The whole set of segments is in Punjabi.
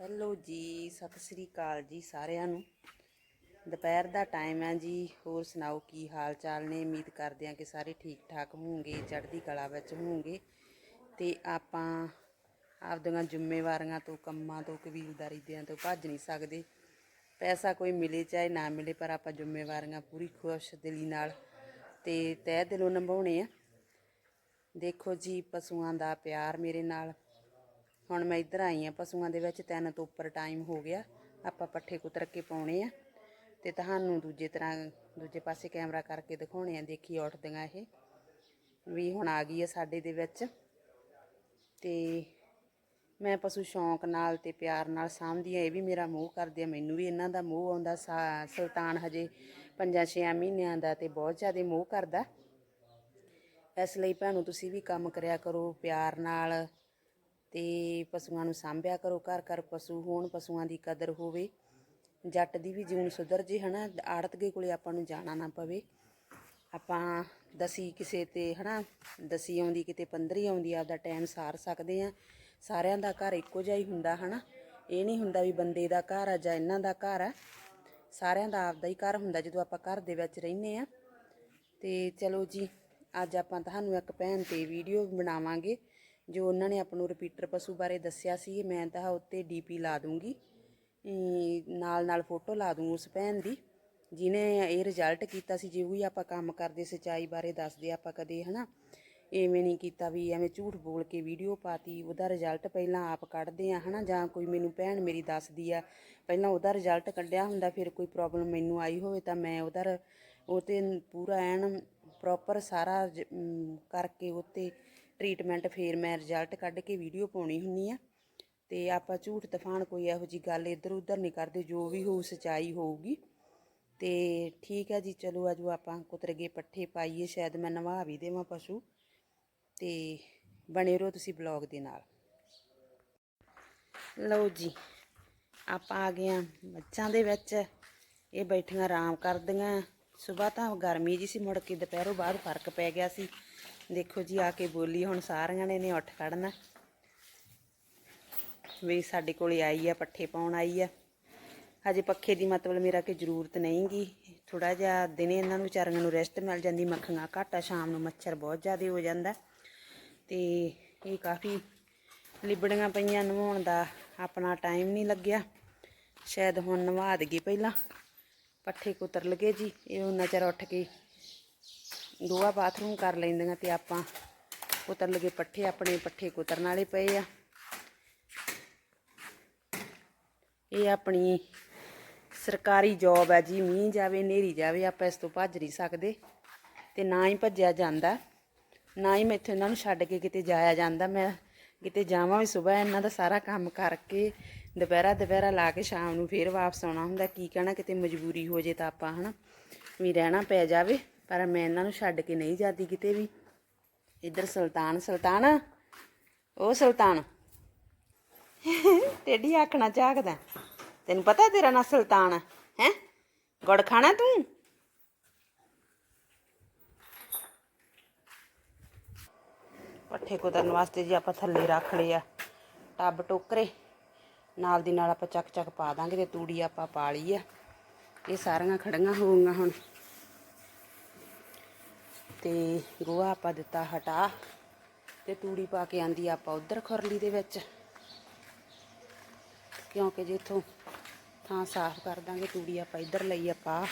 ਹੈਲੋ ਜੀ, ਸਤਿ ਸ੍ਰੀ ਅਕਾਲ ਜੀ ਸਾਰਿਆਂ ਨੂੰ। ਦੁਪਹਿਰ ਦਾ ਟਾਈਮ ਹੈ ਜੀ, ਹੋਰ ਸੁਣਾਓ ਕੀ ਹਾਲ ਚਾਲ ਨੇ? ਉਮੀਦ ਕਰਦੇ ਹਾਂ ਕਿ ਸਾਰੇ ਠੀਕ ਠਾਕ ਹੋਵੋਗੇ ਚੜ੍ਹਦੀ ਕਲਾ ਵਿੱਚ ਹੋਵੋਗੇ ਤੇ ਆਪਾਂ ਆਪਦੀਆਂ ਜ਼ਿੰਮੇਵਾਰੀਆਂ ਤੋਂ, ਕੰਮਾਂ ਤੋਂ, ਕਬੀਲਦਾਰੀ ਦਿਆਂ ਤੋਂ ਭੱਜ ਨਹੀਂ ਸਕਦੇ। ਪੈਸਾ ਕੋਈ ਮਿਲੇ ਚਾਹੇ ਨਾ ਮਿਲੇ, ਪਰ ਆਪਾਂ ਜ਼ਿੰਮੇਵਾਰੀਆਂ ਪੂਰੀ ਖੁਸ਼ ਦਿਲੀ ਨਾਲ ਤੇ ਤਹਿ ਦਿਲੋਂ ਨਿਭਾਉਣੇ ਆ। ਦੇਖੋ ਜੀ, ਪਸ਼ੂਆਂ ਦਾ ਪਿਆਰ ਮੇਰੇ ਨਾਲ। ਹੁਣ ਮੈਂ ਇੱਧਰ ਆਈ ਆ, ਪਸ਼ੂਆਂ ਦੇ ਵਿੱਚ ਤਿੰਨ ਤੋਂ ਉੱਪਰ ਟਾਈਮ ਹੋ ਗਿਆ। ਆਪਾਂ ਪੱਠੇ ਕੁਤਰ ਕੇ ਪਾਉਣੇ ਆ। ਤੇ ਤੁਹਾਨੂੰ ਦੂਜੇ ਤਰ੍ਹਾਂ ਦੂਜੇ ਪਾਸੇ ਕੈਮਰਾ ਕਰਕੇ ਦਿਖਾਉਣੇ ਆ, ਦੇਖੀ ਉੱਠਦੀਆਂ ਇਹ। ਵੀ ਹੁਣ ਆ ਗਈ ਆ ਸਾਡੇ ਦੇ ਵਿੱਚ। ਤੇ ਮੈਂ ਪਸ਼ੂ ਸ਼ੌਂਕ ਨਾਲ ਤੇ ਪਿਆਰ ਨਾਲ ਸਾਂਭਦੀ ਆ, ਇਹ ਵੀ ਮੇਰਾ ਮੋਹ ਕਰਦੇ ਆ। ਮੈਨੂੰ ਵੀ ਇਹਨਾਂ ਦਾ ਮੋਹ ਆਉਂਦਾ, ਸਾ- ਸੁਲਤਾਨ ਹਜੇ ਪੰਜਾਂ ਛੇਆਂ ਮਹੀਨਿਆਂ ਦਾ ਤੇ ਬਹੁਤ ਜ਼ਿਆਦਾ ਮੋਹ ਕਰਦਾ। ਇਸ ਲਈ ਭੈਣੋ, ਤੁਸੀਂ ਵੀ ਕੰਮ ਕਰਿਆ ਕਰੋ ਪਿਆਰ ਨਾਲ। ਤੇ ਪਸ਼ੂਆਂ ਨੂੰ ਸਾਂਭਿਆ ਕਰੋ, ਘਰ ਘਰ ਪਸ਼ੂ ਹੋਣ, ਪਸ਼ੂਆਂ ਦੀ ਕਦਰ ਹੋਵੇ। ਜੱਟ ਦੀ ਵੀ ਜੂਨ ਸੁਧਰ ਜੇ, ਹਨਾ ਆੜਤਗੇ ਕੋਲੇ ਆਪਾਂ ਨੂੰ ਜਾਣਾ ਨਾ ਪਵੇ। ਆਪਾਂ ਦਸੀ ਕਿਸੇ ਤੇ, ਹਨਾ, ਦਸੀ ਆਉਂਦੀ ਕਿਤੇ 15 ਆਉਂਦੀ, ਆਪਦਾ ਟਾਈਮ ਸਾਰ ਸਕਦੇ ਆ ਸਾਰਿਆਂ ਦਾ ਘਰ ਇੱਕੋ ਜਿਹਾ ਹੀ ਹੁੰਦਾ, ਹਨਾ। ਇਹ ਨਹੀਂ ਹੁੰਦਾ ਵੀ ਬੰਦੇ ਦਾ ਘਰ ਆ ਜਾਂ ਇਹਨਾਂ ਦਾ ਘਰ ਆ। ਸਾਰਿਆਂ ਦਾ ਆਪਦਾ ਹੀ ਘਰ ਹੁੰਦਾ, ਜਦੋਂ ਆਪਾਂ ਘਰ ਦੇ ਵਿੱਚ ਰਹਿੰਦੇ ਆ ਤੇ ਚਲੋ ਜੀ, ਅੱਜ ਆਪਾਂ ਤੁਹਾਨੂੰ ਇੱਕ ਭੈਣ ਤੇ ਵੀਡੀਓ ਬਣਾਵਾਂਗੇ। ਜੋ ਉਹਨਾਂ ਨੇ ਆਪਾਂ ਨੂੰ ਰਿਪੀਟਰ ਪਸ਼ੂ ਬਾਰੇ ਦੱਸਿਆ ਸੀ, ਮੈਂ ਤਾਂ ਉੱਤੇ ਡੀਪੀ ਲਾ ਦੂੰਗੀ। ਨਾਲ ਨਾਲ ਫੋਟੋ ਲਾ ਦੂੰ ਉਸ ਭੈਣ ਦੀ ਜਿਨੇ ਇਹ ਰਿਜ਼ਲਟ ਕੀਤਾ ਸੀ ਜੇ ਵੀ ਆਪਾਂ ਕੰਮ ਕਰਦੇ, ਸਚਾਈ ਬਾਰੇ ਦੱਸਦੇ ਆਪਾਂ ਕਦੇ, ਹਨਾ? ਐਵੇਂ ਨਹੀਂ ਕੀਤਾ ਵੀ, ਐਵੇਂ ਝੂਠ ਬੋਲ ਕੇ ਵੀਡੀਓ ਪਾਤੀ, ਉਹਦਾ ਰਿਜ਼ਲਟ ਪਹਿਲਾਂ ਆਪ ਕੱਢਦੇ ਆ, ਹਨਾ? ਜਾਂ ਕੋਈ ਮੈਨੂੰ ਭੈਣ ਮੇਰੀ ਦੱਸਦੀ ਆ, ਪਹਿਲਾਂ ਉਹਦਾ ਰਿਜ਼ਲਟ ਕੱਢਿਆ ਹੁੰਦਾ, ਫਿਰ ਕੋਈ ਪ੍ਰੋਬਲਮ ਮੈਨੂੰ ਆਈ ਹੋਵੇ ਤਾਂ ਮੈਂ ਉਹਦਾ ਰ- ਉਹ ਤੇ ਪੂਰਾ ਐਨ ਪ੍ਰੋਪਰ ਸਾਰਾ ਕਰਕੇ ਉਹ 'ਤੇ ਟ੍ਰੀਟਮੈਂਟ ਫੇਰ ਮੈਂ ਰਿਜ਼ਲਟ ਕੱਢ ਕੇ ਵੀਡੀਓ ਪਾਉਣੀ ਹੁੰਨੀ ਆ। ਤੇ ਆਪਾਂ ਝੂਠ ਤਫਾਨ ਕੋਈ ਇਹੋ ਜੀ ਗੱਲ ਇੱਧਰ ਉੱਧਰ ਨਹੀਂ ਕਰਦੇ, ਜੋ ਵੀ ਹੋਊ ਸਚਾਈ ਹੋਊਗੀ। ਤੇ ਠੀਕ ਹੈ ਜੀ, ਚਲੋ ਆਜੋ ਆਪਾਂ ਕੁਤਰ ਗਏ ਪੱਠੇ ਪਾਈਏ, ਸ਼ਾਇਦ ਮੈਂ ਨਵਾ ਵੀ ਦੇਵਾਂ ਪਸ਼ੂ। ਤੇ ਬਣੇ ਰਹੋ ਤੁਸੀਂ ਬਲੌਗ ਦੇ ਨਾਲ। ਲਓ ਜੀ, ਆਪਾਂ ਆ ਗਏ ਆ ਮੱਝਾਂ ਦੇ ਵਿੱਚ। ਇਹ ਬੈਠੀਆਂ ਆਰਾਮ ਕਰਦੀਆਂ। ਸਵੇਰ ਤਾਂ ਗਰਮੀ ਜੀ ਸੀ, ਮੁੜ ਕੇ ਦੁਪਹਿਰੋਂ ਬਾਅਦ ਫ਼ਰਕ ਪੈ ਗਿਆ ਸੀ। ਦੇਖੋ ਜੀ, ਆ ਕੇ ਬੋਲੀ, ਹੁਣ ਸਾਰਿਆਂ ਨੇ ਨੇ ਉੱਠ ਖੜਨਾ। ਵੀ ਸਾਡੇ ਕੋਲੇ ਆਈ ਆ, ਪੱਠੇ ਪਾਉਣ ਆਈ ਆ। ਹਜੇ ਪੱਖੇ ਦੀ ਮਤਲਬ ਮੇਰਾ ਕਿ ਜ਼ਰੂਰਤ ਨਹੀਂਗੀ ਥੋੜਾ ਜਿਹਾ ਦਿਨੇ ਇਹਨਾਂ ਨੂੰ ਵਿਚਾਰੀਆਂ ਨੂੰ ਰੈਸਟ ਮਿਲ ਜਾਂਦੀ, ਮੱਖੀਆਂ ਘੱਟ ਆ, ਸ਼ਾਮ ਨੂੰ ਮੱਛਰ ਬਹੁਤ ਜ਼ਿਆਦਾ ਹੋ ਜਾਂਦਾ। ਤੇ ਇਹ ਕਾਫੀ ਲਿਬੜੀਆਂ ਪਈਆਂ ਨਵਾਉਣ ਦਾ ਆਪਣਾ ਟਾਈਮ ਨਹੀਂ ਲੱਗਿਆ। ਸ਼ਾਇਦ ਹੁਣ ਨਵਾ ਦੇਗੀ ਪਹਿਲਾਂ। ਪੱਠੇ ਕੁਤਰ ਲਗੇ ਜੀ, ਇਹ ਉਹਨਾਂ ਚਿਰ ਉੱਠ ਕੇ ਦੋਆ ਬਾਥਰੂਮ ਕਰ ਲੈਂਦੀਆਂ ਤੇ ਆਪਾਂ ਕੁਤਰਨ ਲਗੇ ਪੱਠੇ, ਆਪਣੇ ਪੱਠੇ ਕੁਤਰਨ ਵਾਲੇ ਪਏ ਆ। ਇਹ ਆਪਣੀ ਸਰਕਾਰੀ ਜੌਬ ਹੈ ਜੀ, ਮੀਂਹ ਜਾਵੇ ਨੇਰੀ ਜਾਵੇ, ਆਪਾਂ ਇਸ ਤੋਂ ਭੱਜ ਨਹੀਂ ਸਕਦੇ ਤੇ ਨਾ ਹੀ ਭੱਜਿਆ ਜਾਂਦਾ, ਨਾ ਹੀ ਮੈਥੋਂ ਇਹਨਾਂ ਨੂੰ ਛੱਡ ਕੇ ਕਿਤੇ ਜਾਇਆ ਜਾਂਦਾ। ਮੈਂ ਕਿਤੇ ਜਾਵਾਂ ਵੀ ਸਵੇਰ ਇਹਨਾਂ ਦਾ ਸਾਰਾ ਕੰਮ ਕਰਕੇ ਦੁਪਹਿਰਾ ਦੁਪਹਿਰਾ ਲਾ ਕੇ ਸ਼ਾਮ ਨੂੰ ਫੇਰ ਵਾਪਸ ਆਉਣਾ ਹੁੰਦਾ, ਕੀ ਕਹਿਣਾ ਕਿਤੇ ਮਜਬੂਰੀ ਹੋ ਜੇ ਤਾਂ ਆਪਾਂ ਹਨਾ ਵੀ ਰਹਿਣਾ ਪੈ ਜਾਵੇ। ਪਰ ਮੈਂ ਇਹਨਾਂ ਨੂੰ ਛੱਡ ਕੇ ਨਹੀਂ ਜਾਂਦੀ ਕਿਤੇ ਵੀ। ਇੱਧਰ ਸੁਲਤਾਨ ਸੁਲਤਾਨ, ਉਹ ਸੁਲਤਾਨ। ਟੇਢੀ ਆਖਣਾ ਝਾਕਦਾ। ਤੈਨੂੰ ਪਤਾ ਤੇਰਾ ਨਾਂ ਸੁਲਤਾਨ ਹੈ? ਹੈ? ਗੁੜ ਖਾਣਾ ਤੂੰ? ਪੱਠੇ ਕੁਤਰਨ ਵਾਸਤੇ ਜੀ ਆਪਾਂ ਥੱਲੇ ਰੱਖ ਲਏ ਆ, ਟੱਬ ਟੋਕਰੇ, ਨਾਲ ਦੀ ਨਾਲ ਆਪਾਂ ਚੱਕ ਚੱਕ ਪਾ ਦਾਂਗੇ ਤੇ ਤੂੜੀ ਆਪਾਂ ਪਾ ਲਈ ਆ। ਇਹ ਸਾਰੀਆਂ ਖੜੀਆਂ ਹੋਊਗੀਆਂ ਹੁਣ। ਤੇ ਗੋਹਾ ਆਪਾਂ ਦਿੱਤਾ ਹਟਾ ਤੇ ਤੂੜੀ ਪਾ ਕੇ ਆਂਦੀ ਆਪਾਂ ਉਧਰ ਖੁਰਲੀ ਦੇ ਵਿੱਚ। ਕਿਉਂਕਿ ਜੇ ਇੱਥੋਂ ਥਾਂ ਸਾਫ਼ ਕਰ ਦਾਂਗੇ, ਤੂੜੀ ਆਪਾਂ ਇੱਧਰ ਲਈ ਆਪਾਂ।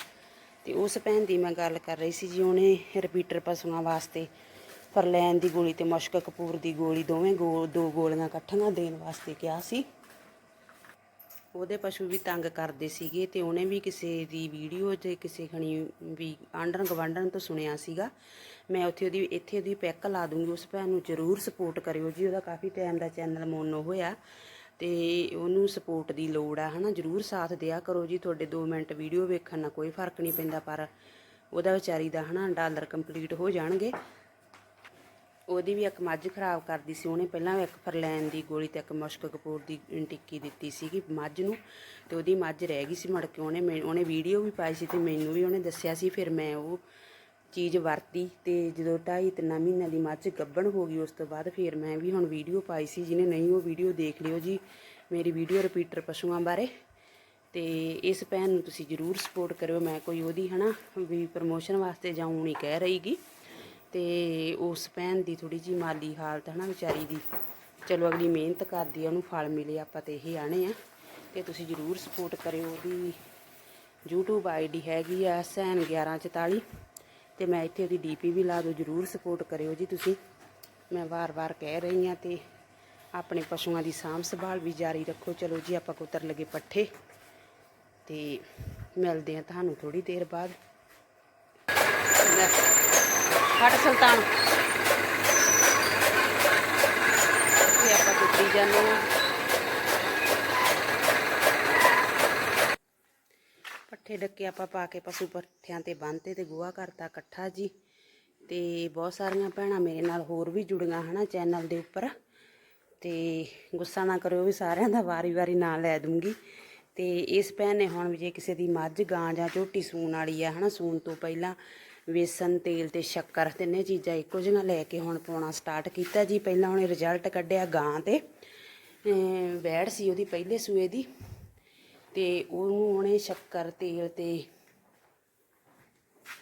ਤੇ ਉਸ ਭੈਣ ਦੀ ਮੈਂ ਗੱਲ ਕਰ ਰਹੀ ਸੀ ਜੀ, ਉਹਨੇ ਰਿਪੀਟਰ ਪਸ਼ੂਆਂ ਵਾਸਤੇ ਫਰਲੈਨ ਦੀ ਗੋਲੀ ਤੇ ਮੁਸ਼ਕ ਕਪੂਰ ਦੀ ਗੋਲੀ ਦੋਵੇਂ ਗੋ, ਦੋ ਗੋਲੀਆਂ ਇਕੱਠੀਆਂ ਦੇਣ ਵਾਸਤੇ ਕਿਹਾ ਸੀ। ਉਹਦੇ ਪਸ਼ੂ ਵੀ ਤੰਗ ਕਰਦੇ ਸੀਗੇ ਤੇ ਉਹਨੇ ਵੀ ਕਿਸੇ ਦੀ ਵੀਡੀਓ ਤੇ ਕਿਸੇ ਖਣੀ ਵੀ ਆਂਡਣ ਗਵਾਂਡਣ ਤੋਂ ਸੁਣਿਆ ਸੀਗਾ। ਮੈਂ ਉੱਥੇ ਉਹਦੀ, ਇੱਥੇ ਉਹਦੀ ਪੈਕ ਲਾ ਦੂੰਗੀ, ਉਸ ਭੈਣ ਨੂੰ ਜ਼ਰੂਰ ਸਪੋਰਟ ਕਰਿਓ ਜੀ, ਉਹਦਾ ਕਾਫੀ ਟਾਈਮ ਦਾ ਚੈਨਲ ਮੋਨੋ ਹੋਇਆ ਤੇ ਉਹਨੂੰ ਸਪੋਰਟ ਦੀ ਲੋੜ ਆ, ਹਨਾ, ਜ਼ਰੂਰ ਸਾਥ ਦਿਆ ਕਰੋ ਜੀ, ਤੁਹਾਡੇ 2 ਮਿੰਟ ਵੀਡੀਓ ਵੇਖਣ ਨਾਲ ਕੋਈ ਫ਼ਰਕ ਨਹੀਂ ਪੈਂਦਾ, ਪਰ ਉਹਦਾ ਵਿਚਾਰੀ ਦਾ, ਹਨਾ, ਡਾਲਰ ਕੰਪਲੀਟ ਹੋ ਜਾਣਗੇ। ਉਹਦੀ ਵੀ ਇੱਕ ਮੱਝ ਖਰਾਬ ਕਰਦੀ ਸੀ, ਉਹਨੇ ਪਹਿਲਾਂ ਇੱਕ ਫਰਲੈਨ ਦੀ ਗੋਲੀ ਤੇ ਇੱਕ ਮੁਸ਼ਕ ਕਪੂਰ ਦੀ ਟਿੱਕੀ ਦਿੱਤੀ ਸੀਗੀ ਮੱਝ ਨੂੰ ਤੇ ਉਹਦੀ ਮੱਝ ਰਹਿ ਗਈ ਸੀ ਮੜ ਕੇ ਉਹਨੇ ਮੈਂ- ਉਹਨੇ ਵੀਡੀਓ ਵੀ ਪਾਈ ਸੀ ਤੇ ਮੈਨੂੰ ਵੀ ਉਹਨੇ ਦੱਸਿਆ ਸੀ, ਫਿਰ ਮੈਂ ਉਹ ਚੀਜ਼ ਵਰਤੀ ਤੇ ਜਦੋਂ ਢਾਈ ਤਿੰਨਾਂ ਮਹੀਨਿਆਂ ਦੀ ਮੱਝ ਗੱਭਣ ਹੋ ਗਈ ਉਸ ਤੋਂ ਬਾਅਦ ਫਿਰ ਮੈਂ ਵੀ ਹੁਣ ਵੀਡੀਓ ਪਾਈ ਸੀ, ਜਿਹਨੇ ਨਹੀਂ ਉਹ ਵੀਡੀਓ ਦੇਖ ਲਿਓ ਜੀ, ਮੇਰੀ ਵੀਡੀਓ ਰਿਪੀਟਰ ਪਸ਼ੂਆਂ ਬਾਰੇ ਤੇ ਇਸ ਭੈਣ ਨੂੰ ਤੁਸੀਂ ਜਰੂਰ ਸਪੋਰਟ ਕਰਿਓ, ਮੈਂ ਕੋਈ ਉਹਦੀ ਹਨਾ ਵੀ ਪ੍ਰਮੋਸ਼ਨ ਵਾਸਤੇ ਜਾਊਂ ਨਹੀਂ ਕਹਿ ਰਹੀਗੀ ਤੇ ਉਸ ਭੈਣ ਦੀ ਥੋੜੀ ਜੀ ਮਾਲੀ ਹਾਲਤ ਹਨਾ ਵਿਚਾਰੀ ਦੀ। ਚਲੋ ਅਗਲੀ ਮਿਹਨਤ ਕਰਦੀ ਆ, ਉਹਨੂੰ ਫਲ ਮਿਲੇ, ਆਪਾਂ ਤੇ ਇਹ ਆਣੇ ਆ। ਤੇ ਤੁਸੀਂ ਜਰੂਰ ਸਪੋਰਟ ਕਰਿਓ ਉਹਦੀ YouTube ਆਈਡੀ ਹੈਗੀ ਆ ਸੈਨ 1144 ਤੇ ਮੈਂ ਇੱਥੇ ਉਹਦੀ ਡੀਪੀ ਵੀ ਲਾ ਦਿਓ, ਜਰੂਰ ਸਪੋਰਟ ਕਰਿਓ ਜੀ ਤੁਸੀਂ। ਮੈਂ ਵਾਰ-ਵਾਰ ਕਹਿ ਰਹੀ ਆ ਤੇ ਆਪਣੇ ਪਸ਼ੂਆਂ ਦੀ ਸਾਂਭ ਸੰਭਾਲ ਵੀ ਜਾਰੀ ਰੱਖੋ। ਚਲੋ ਜੀ, ਆਪਾਂ ਕੁਤਰ ਲਗੇ ਪੱਠੇ। ਤੇ ਮਿਲਦੇ ਆ ਤੁਹਾਨੂੰ ਥੋੜੀ ਦੇਰ ਬਾਅਦ। ਲੈ, ਹਟ ਸੁਲਤਾਨ। ਤੇ ਆਪਾਂ ਕੁੱਤੀ ਜਾਂਦੇ ਆ ਪੱਠੇ ਡੱਕੇ ਆਪਾਂ ਪਾ ਕੇ ਪਸ਼ੂ ਪੱਠਿਆਂ ਤੇ ਬੰਨਤੇ ਤੇ ਗੋਹਾ ਕਰਤਾ ਇਕੱਠਾ ਜੀ। ਤੇ ਬਹੁਤ ਸਾਰੀਆਂ ਭੈਣਾਂ ਮੇਰੇ ਨਾਲ ਹੋਰ ਵੀ ਜੁੜੀਆਂ ਹਨਾ ਚੈਨਲ ਦੇ ਉੱਪਰ। ਤੇ ਗੁੱਸਾ ਨਾ ਕਰਿਓ ਵੀ ਸਾਰਿਆਂ ਦਾ ਵਾਰੀ-ਵਾਰੀ ਨਾਂ ਲੈ ਦੂੰਗੀ। ਤੇ ਇਸ ਭੈਣ ਨੇ ਹੁਣ ਵੀ ਜੇ ਕਿਸੇ ਦੀ ਮੱਝ ਗਾਂ ਜਾਂ ਝੋਟੀ ਸੂਣ ਵਾਲੀ ਆ ਹਨਾ ਸੂਣ ਤੋਂ ਪਹਿਲਾਂ ਵੇਸਣ, ਤੇਲ ਤੇ ਸ਼ੱਕਰ ਤਿੰਨੇ ਚੀਜ਼ਾਂ ਇੱਕੋ ਜਿਹੀਆਂ ਲੈ ਕੇ ਹੁਣ ਪਾਉਣਾ ਸਟਾਰਟ ਕੀਤਾ ਜੀ। ਪਹਿਲਾਂ ਉਹਨੇ ਰਿਜ਼ਲਟ ਕੱਢਿਆ ਗਾਂ ਤੇ। ਅਮ ਵੈੜ ਸੀ ਉਹਦੀ ਪਹਿਲੇ ਸੂਏ ਦੀ। ਤੇ ਉਹਨੂੰ ਉਹਨੇ ਸ਼ੱਕਰ, ਤੇਲ ਤੇ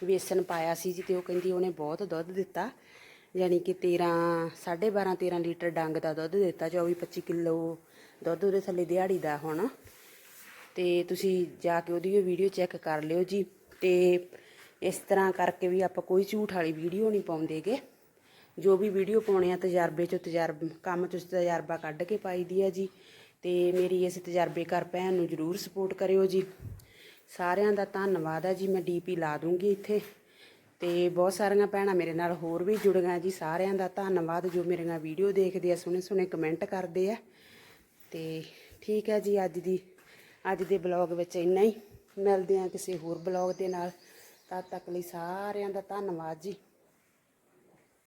ਵੇਸਣ ਪਾਇਆ ਸੀ ਜੀ ਤੇ ਉਹ ਕਹਿੰਦੀ ਉਹਨੇ ਬਹੁਤ ਦੁੱਧ ਦਿੱਤਾ। ਯਾਨੀ ਕਿ 13 12.5 13 ਲੀਟਰ ਡੰਗ ਦਾ ਦੁੱਧ ਦਿੱਤਾ 24 25 ਕਿਲੋ ਦੁੱਧ ਉਹਦੇ ਥੱਲੇ ਦਿਹਾੜੀ ਦਾ ਹੁਣ। ਤੇ ਤੁਸੀਂ ਜਾ ਕੇ ਉਹਦੀ ਵੀਡੀਓ ਚੈੱਕ ਕਰ ਲਿਓ ਜੀ। ਤੇ ਇਸ ਤਰ੍ਹਾਂ ਕਰਕੇ ਵੀ ਆਪਾਂ ਕੋਈ ਝੂਠ ਵਾਲੀ ਵੀਡੀਓ ਨਹੀਂ ਪਾਉਂਦੇਗੇ। ਜੋ ਵੀ ਵੀਡੀਓ ਪਾਉਣੇ ਆ ਤਜਰਬੇ ਚੋਂ ਤਜਰਬ, ਕੰਮ ਚੋਂ ਤਜਰਬਾ ਕੱਢ ਕੇ ਪਾਈ ਦੀ ਆ ਜੀ। ਤੇ ਮੇਰੀ ਇਸ ਤਜਰਬੇਕਾਰ ਭੈਣ ਨੂੰ ਜਰੂਰ ਸਪੋਰਟ ਕਰਿਓ ਜੀ। ਸਾਰਿਆਂ ਦਾ ਧੰਨਵਾਦ ਆ ਜੀ, ਮੈਂ ਡੀਪੀ ਲਾ ਦੂੰਗੀ ਇੱਥੇ। ਤੇ ਬਹੁਤ ਸਾਰੀਆਂ ਭੈਣਾਂ ਮੇਰੇ ਨਾਲ ਹੋਰ ਵੀ ਜੁੜ ਜੁੜੀਆਂ ਜੀ। ਸਾਰਿਆਂ ਦਾ ਧੰਨਵਾਦ ਜੋ ਮੇਰੀਆਂ ਵੀਡੀਓ ਦੇਖਦੇ ਆ ਸੋਹਣੇ ਸੋਹਣੇ ਕਮੈਂਟ ਕਰਦੇ ਆ। ਤੇ ਠੀਕ ਹੈ ਜੀ, ਅੱਜ ਦੀ, ਅੱਜ ਦੇ ਬਲੌਗ ਵਿੱਚ ਇੰਨਾ ਹੀ। ਮਿਲਦੇ ਆ ਕਿਸੇ ਹੋਰ ਬਲੌਗ ਦੇ ਨਾਲ। ਤਦ ਤੱਕ ਲਈ ਸਾਰਿਆਂ ਦਾ ਧੰਨਵਾਦ ਜੀ।